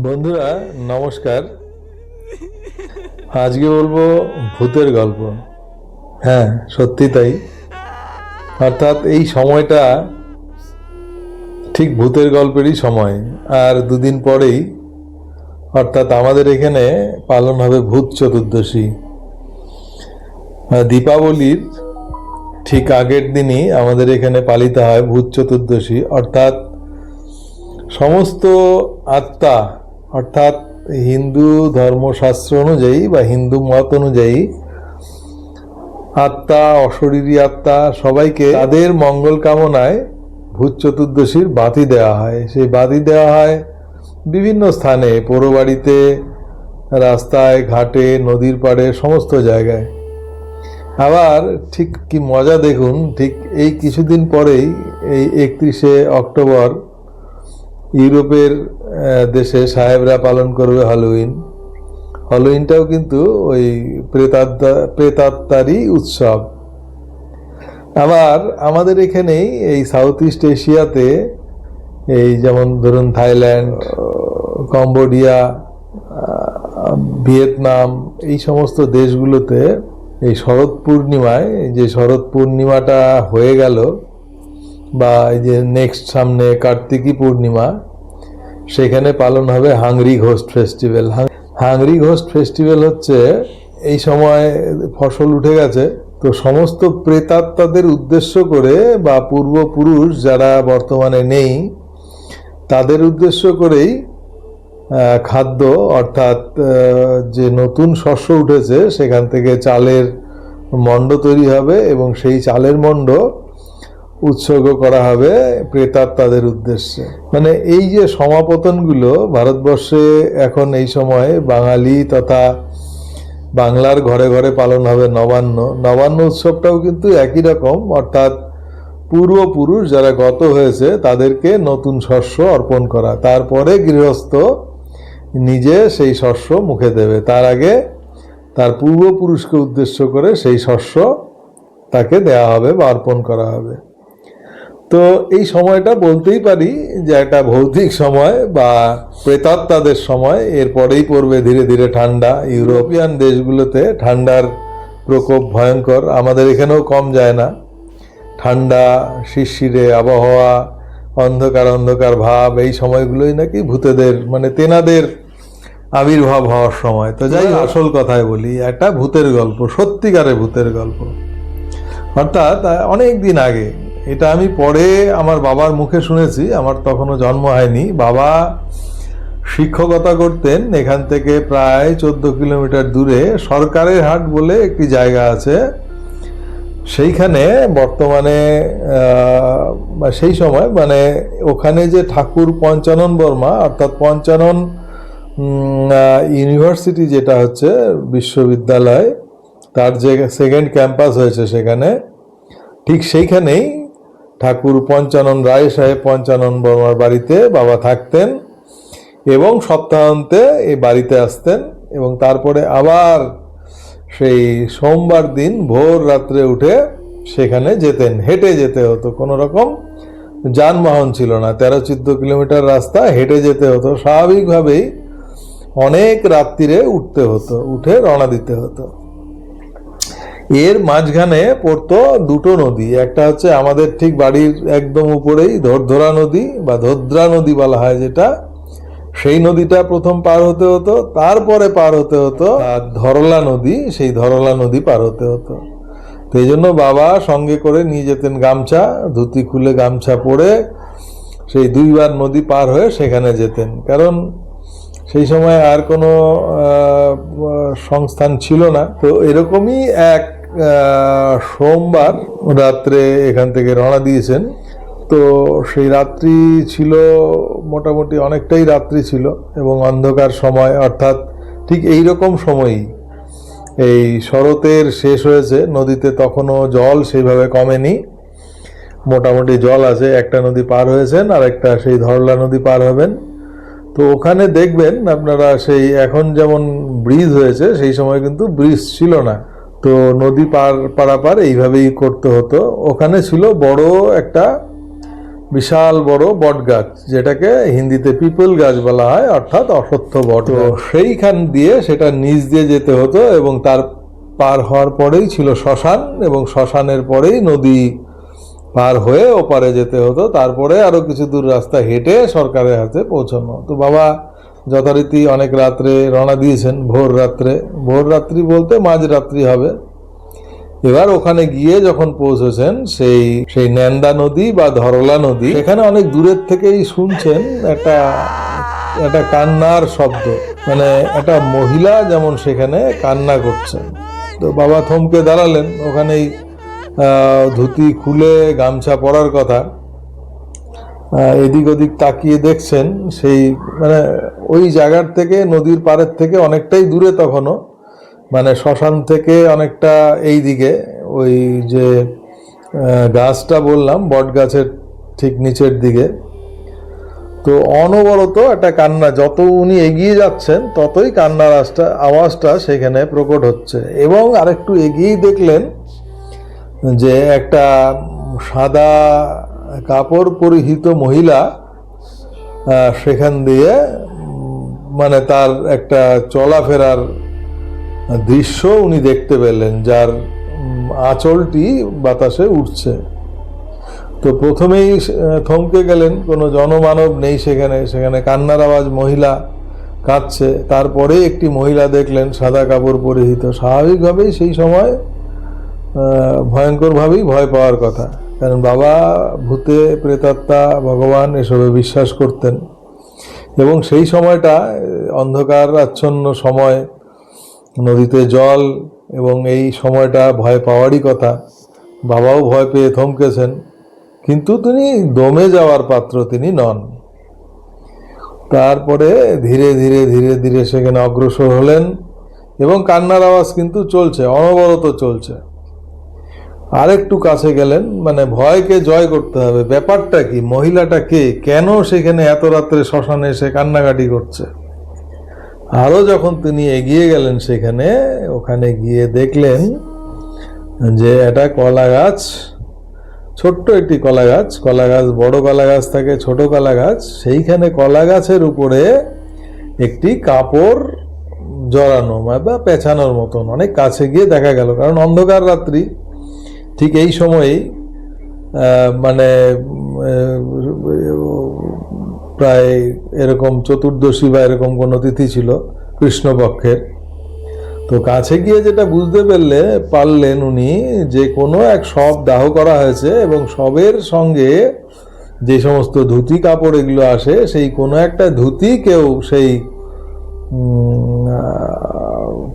বন্ধুরা, নমস্কার। আজকে বলব ভূতের গল্প। হ্যাঁ সত্যি তাই। অর্থাৎ এই সময়টা ঠিক ভূতের গল্পেরই সময়। আর দুদিন পরেই, অর্থাৎ আমাদের এখানে পালন হবে ভূত চতুর্দশী। দীপাবলির ঠিক আগের দিনই আমাদের এখানে পালিত হয় ভূত চতুর্দশী। অর্থাৎ সমস্ত আত্মা, অর্থাৎ হিন্দু ধর্মশাস্ত্র অনুযায়ী বা হিন্দু মত অনুযায়ী আত্মা, অশরীরী আত্মা সবাইকে তাদের মঙ্গল কামনায় ভূত চতুর্দশীর বাতি দেওয়া হয়। সেই বাতি দেওয়া হয় বিভিন্ন স্থানে পোড়োবাড়িতে রাস্তায়, ঘাটে, নদীর পাড়ে, সমস্ত জায়গায়। আবার ঠিক কি মজা দেখুন, ঠিক এই কিছুদিন পরেই এই একত্রিশে অক্টোবর ইউরোপের দেশে সাহেবরা পালন করবে হ্যালোইন হ্যালোইনটাও কিন্তু ওই প্রেতাত্মা, প্রেতাত্মারই উৎসব। আবার আমাদের এখানেই এই সাউথ ইস্ট এশিয়াতে এই যেমন ধরুন থাইল্যান্ড, কম্বোডিয়া ভিয়েতনাম, এই সমস্ত দেশগুলোতে এই শরৎ পূর্ণিমায়, যে শরৎ পূর্ণিমাটা হয়ে গেল বা এই যে নেক্সট সামনে কার্তিকী পূর্ণিমা, সেখানে পালন হবে hungry ghost festival hungry ghost festival হচ্ছে এই সময় ফসল উঠে গেছে, তো সমস্ত প্রেতাত্মাদের উদ্দেশ্য করে বা পূর্বপুরুষ যারা বর্তমানে নেই, তাদের উদ্দেশ্য করেই খাদ্য অর্থাৎ যে নতুন শস্য উঠেছে, সেখান থেকে চালের মণ্ড তৈরি হবে এবং সেই চালের মণ্ড উৎসর্গ করা হবে প্রেতাত্মাদের উদ্দেশ্যে। মানে এই যে সমাপতনগুলো ভারতবর্ষে এখন এই সময় বাঙালি তথা বাংলার ঘরে ঘরে পালন হবে নবান্ন। নবান্ন উৎসবটাও কিন্তু একই রকম, অর্থাৎ পূর্বপুরুষ যারা গত হয়েছে তাদেরকে নতুন শস্য অর্পণ করা। তারপরে গৃহস্থ নিজে সেই শস্য মুখে দেবে। তার আগে তার পূর্বপুরুষকে উদ্দেশ্য করে সেই শস্য তাকে দেওয়া হবে বা অর্পণ করা হবে। তো এই সময়টা বলতেই পারি যে একটা ভৌতিক সময় বা প্রেতাত্মাদের সময় এরপরেই পড়বে ধীরে ধীরে ঠান্ডা। ইউরোপিয়ান দেশগুলোতে ঠান্ডার প্রকোপ ভয়ঙ্কর আমাদের এখানেও কম যায় না। ঠান্ডা শিরশিরে আবহাওয়া অন্ধকার অন্ধকার ভাব এই সময়গুলোই নাকি ভূতেদের মানে তেনাদের আবির্ভাব হওয়ার সময়। তো যাই আসল কথায় বলি একটা ভূতের গল্প সত্যিকারের ভূতের গল্প। অর্থাৎ অনেক দিন আগে এটা আমি পরে আমার বাবার মুখে শুনেছি, আমার তখনও জন্ম হয়নি। বাবা শিক্ষকতা করতেন, এখান থেকে প্রায় চোদ্দ কিলোমিটার দূরে সরকারের হাট বলে একটি জায়গা আছে। সেইখানে বর্তমানে সেই সময় মানে ওখানে যে ঠাকুর পঞ্চানন বর্মা, অর্থাৎ পঞ্চানন ইউনিভার্সিটি যেটা হচ্ছে, বিশ্ববিদ্যালয়, তার যে সেকেন্ড ক্যাম্পাস হয়েছে সেখানে, ঠিক সেইখানেই ঠাকুর পঞ্চানন রায় সাহেব পঞ্চানন বর্মার বাড়িতে বাবা থাকতেন এবং সপ্তাহান্তে এই বাড়িতে আসতেন এবং তারপরে আবার সেই সোমবার দিন ভোর রাত্রে উঠে সেখানে যেতেন। হেঁটে যেতে হতো, কোনো রকম যানবাহন ছিল না। তেরো চোদ্দ কিলোমিটার রাস্তা, হেঁটে যেতে হতো। স্বাভাবিকভাবেই অনেক রাত্রিরে উঠতে হতো, উঠে রওনা দিতে হতো। এর মাঝখানে পড়তো দুটো নদী। একটা হচ্ছে আমাদের ঠিক বাড়ির একদম উপরেই ধরধরা নদী বা ধদ্রা নদী বলা হয় যেটা। সেই নদীটা প্রথম পার হতে হতো, তারপরে পার হতে হতো, আর ধরলা নদী, সেই ধরলা নদী পার হতে হতো। তো এই জন্য বাবা সঙ্গে করে নিয়ে যেতেন গামছা, ধুতি খুলে গামছা পরে সেই দুইবার নদী পার হয়ে সেখানে যেতেন। কারণ সেই সময় আর কোনো সংস্থান ছিল না। তো এরকমই এক সোমবার রাত্রে এখান থেকে রওনা দিয়েছেন। তো সেই রাত্রি ছিল মোটামুটি অনেকটাই রাত্রি ছিল এবং অন্ধকার সময়, অর্থাৎ ঠিক এই রকম সময়ই এই শরতের শেষ হয়েছে। নদীতে তখনও জল সেইভাবে কমেনি। মোটামুটি জল আছে, একটা নদী পার হয়েছেন, আর একটা সেই ধরলা নদী পার হবেন। তো ওখানে দেখবেন আপনারা সেই এখন যেমন ব্রিজ হয়েছে, সেই সময় কিন্তু ব্রিজ ছিল না। তো নদী পার পারাপার এইভাবেই করতে হতো। ওখানে ছিল বড় একটা বিশাল বড় বট গাছ যেটাকে হিন্দিতে পিপল গাছ বলা হয় অর্থাৎ অসত্য বট। সেইখান দিয়ে সেটা নিচ দিয়ে যেতে হতো এবং তার পার হওয়ার পরেই ছিল শ্মশান এবং শ্মশানের পরেই নদী পার হয়ে ওপারে যেতে হতো। তারপরে আরও কিছু দূর রাস্তা হেঁটে সরকারের হাতে পৌঁছানো। তো বাবা যথারীতি অনেক রাত্রে রওনা দিয়েছেন, ভোর রাত্রে। ভোর রাত্রি বলতে মাঝ রাত্রি হবে। এবার ওখানে গিয়ে যখন পৌঁছেছেন, সেই সেই ন্যান্দা নদী বা ধরলা নদী এখানে অনেক দূরের থেকেই শুনছেন একটা একটা কান্নার শব্দ। মানে একটা মহিলা যেমন সেখানে কান্না করছেন। তো বাবা থমকে দাঁড়ালেন। ওখানেই ধুতি খুলে গামছা পরার কথা। এদিক ওদিক তাকিয়ে দেখছেন, সেই মানে ওই জায়গার থেকে, নদীর পাড়ের থেকে অনেকটাই দূরে তখনও মানে শ্মশান থেকে অনেকটা এই দিকে, ওই যে গাছটা বললাম, বট গাছের ঠিক নিচের দিকে। তো অনবরত একটা কান্না, যত উনি এগিয়ে যাচ্ছেন, ততই কান্নার আওয়াজটা আওয়াজটা সেখানে প্রকট হচ্ছে। এবং আরেকটু এগিয়েই দেখলেন যে একটা সাদা কাপড় পরিহিত মহিলা সেখান দিয়ে মানে তার একটা চলাফেরার দৃশ্য উনি দেখতে পেলেন, যার আঁচলটি বাতাসে উঠছে তো প্রথমেই থমকে গেলেন, কোনো জনমানব নেই সেখানে সেখানে কান্নার আওয়াজ মহিলা কাঁদছে। তারপরে একটি মহিলা দেখলেন, সাদা কাপড় পরিহিত। স্বাভাবিকভাবেই সেই সময় ভয়ঙ্করভাবেই ভয় পাওয়ার কথা। কারণ বাবা ভূতে, প্রেতাত্মা, ভগবান এসবে বিশ্বাস করতেন। এবং সেই সময়টা, অন্ধকার, আচ্ছন্ন সময়, নদীতে জল এবং এই সময়টা ভয় পাওয়ারই কথা। বাবাও ভয় পেয়ে থমকেছেন। কিন্তু তিনি দমে যাওয়ার পাত্র তিনি নন। তারপরে ধীরে ধীরে ধীরে ধীরে সেখানে অগ্রসর হলেন এবং কান্নার আওয়াজ কিন্তু চলছে, অনবরত চলছে। আরেকটু কাছে গেলেন মানে ভয়কে জয় করতে হবে। ব্যাপারটা কি? মহিলাটা কে? কেন সেখানে এত রাত্রে শ্মশানে এসে কান্নাকাটি করছে? আরও যখন তিনি এগিয়ে গেলেন সেখানে, ওখানে গিয়ে দেখলেন যে এটা কলা গাছ, ছোট্ট একটি কলা গাছ কলা গাছ, বড় কলা গাছ থাকে, ছোট কলা গাছ, সেইখানে কলা গাছের উপরে একটি কাপড় জড়ানো বা পেছানোর মতন, অনেক কাছে গিয়ে দেখা গেল, কারণ অন্ধকার রাত্রি। ঠিক এই সময়েই মানে প্রায় এরকম চতুর্দশী বা এরকম কোনো তিথি ছিল কৃষ্ণপক্ষের। তো কাছে গিয়ে যেটা বুঝতে পারলে, পারলেন উনি যে কোনো এক সব দাহ করা হয়েছে এবং সবের সঙ্গে যে সমস্ত ধুতি কাপড় এগুলো আসে, সেই কোনো একটা ধুতি কেউ সেই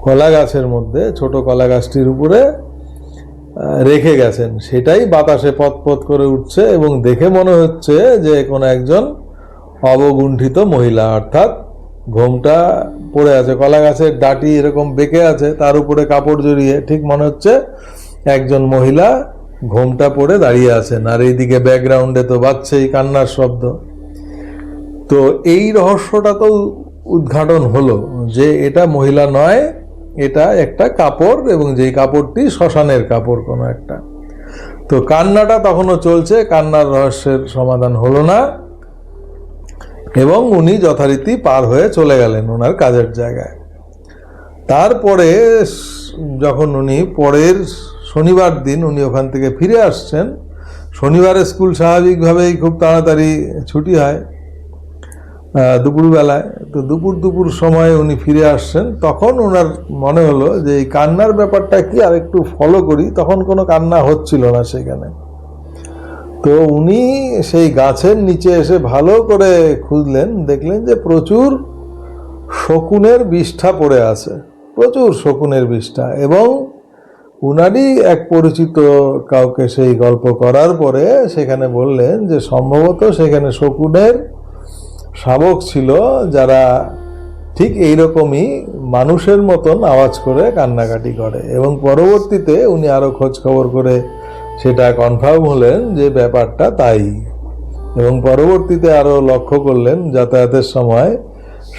কলা গাছের মধ্যে, ছোট কলা গাছটির উপরে রেখে গেছেন। সেটাই বাতাসে পথ করে উঠছে এবং দেখে মনে হচ্ছে যে কোনো একজন অবগুণ্ঠিত মহিলা, অর্থাৎ ঘোমটা পড়ে আছে, কলা গাছের ডাটি এরকম বেঁকে আছে, তার উপরে কাপড় জড়িয়ে ঠিক মনে হচ্ছে একজন মহিলা ঘোমটা পড়ে দাঁড়িয়ে আছেন। আর এইদিকে ব্যাকগ্রাউন্ডে তো বাচ্চাই কান্নার শব্দ। তো এই রহস্যটা তো উদ্ঘাটন হলো যে এটা মহিলা নয় এটা একটা কাপড় এবং যেই কাপড়টি শ্মশানের কাপড় কোনো একটা। তো কান্নাটা তখনও চলছে, কান্নার রহস্যের সমাধান হলো না এবং উনি যথারীতি পার হয়ে চলে গেলেন ওনার কাজের জায়গায়। তারপরে যখন উনি পরের শনিবার দিন উনি ওখান থেকে ফিরে আসছেন, শনিবারে স্কুল স্বাভাবিকভাবেই খুব তাড়াতাড়ি ছুটি হয়। দুপুরবেলায়। তো দুপুর দুপুর সময় উনি ফিরে আসছেন। তখন ওনার মনে হলো যে এই কান্নার ব্যাপারটা কি আর একটু ফলো করি। তখন কোনো কান্না হচ্ছিল না সেখানে। তো উনি সেই গাছের নিচে এসে ভালো করে খুঁজলেন। দেখলেন যে প্রচুর শকুনের বিষ্ঠা পড়ে আছে। প্রচুর শকুনের বিষ্ঠা এবং উনারই এক পরিচিত কাউকে সেই গল্প করার পরে সেখানে বললেন যে সম্ভবত সেখানে শকুনের শাবক ছিল যারা ঠিক এইরকমই মানুষের মতন আওয়াজ করে কান্নাকাটি করে। এবং পরবর্তীতে উনি আরও খোঁজ খবর করে সেটা কনফার্ম হলেন যে ব্যাপারটা তাই। এবং পরবর্তীতে আরও লক্ষ্য করলেন যাতায়াতের সময়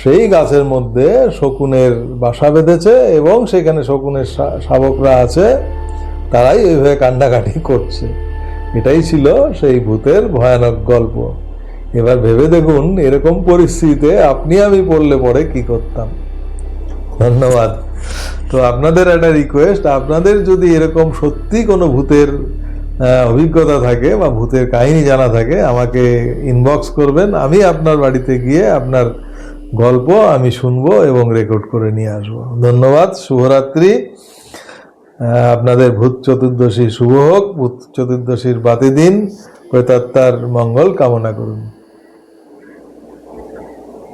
সেই গাছের মধ্যে শকুনের বাসা বেঁধেছে এবং সেখানে শকুনের শাবকরা আছে, তারাই ওইভাবে কান্নাকাটি করছে। এটাই ছিল সেই ভূতের ভয়ানক গল্প। এবার ভেবে দেখুন, এরকম পরিস্থিতিতে আপনি আমি পড়লে পরে কি করতাম। ধন্যবাদ। তো আপনাদের একটা রিকোয়েস্ট আপনাদের যদি এরকম সত্যি কোনো ভূতের অভিজ্ঞতা থাকে বা ভূতের কাহিনী জানা থাকে, আমাকে ইনবক্স করবেন, আমি আপনার বাড়িতে গিয়ে আপনার গল্প আমি শুনব এবং রেকর্ড করে নিয়ে আসব। ধন্যবাদ, শুভরাত্রি। আপনাদের ভূত চতুর্দশী শুভ হোক, ভূত চতুর্দশীর বাতি দিন প্রেতাত্মার মঙ্গল কামনা করুন।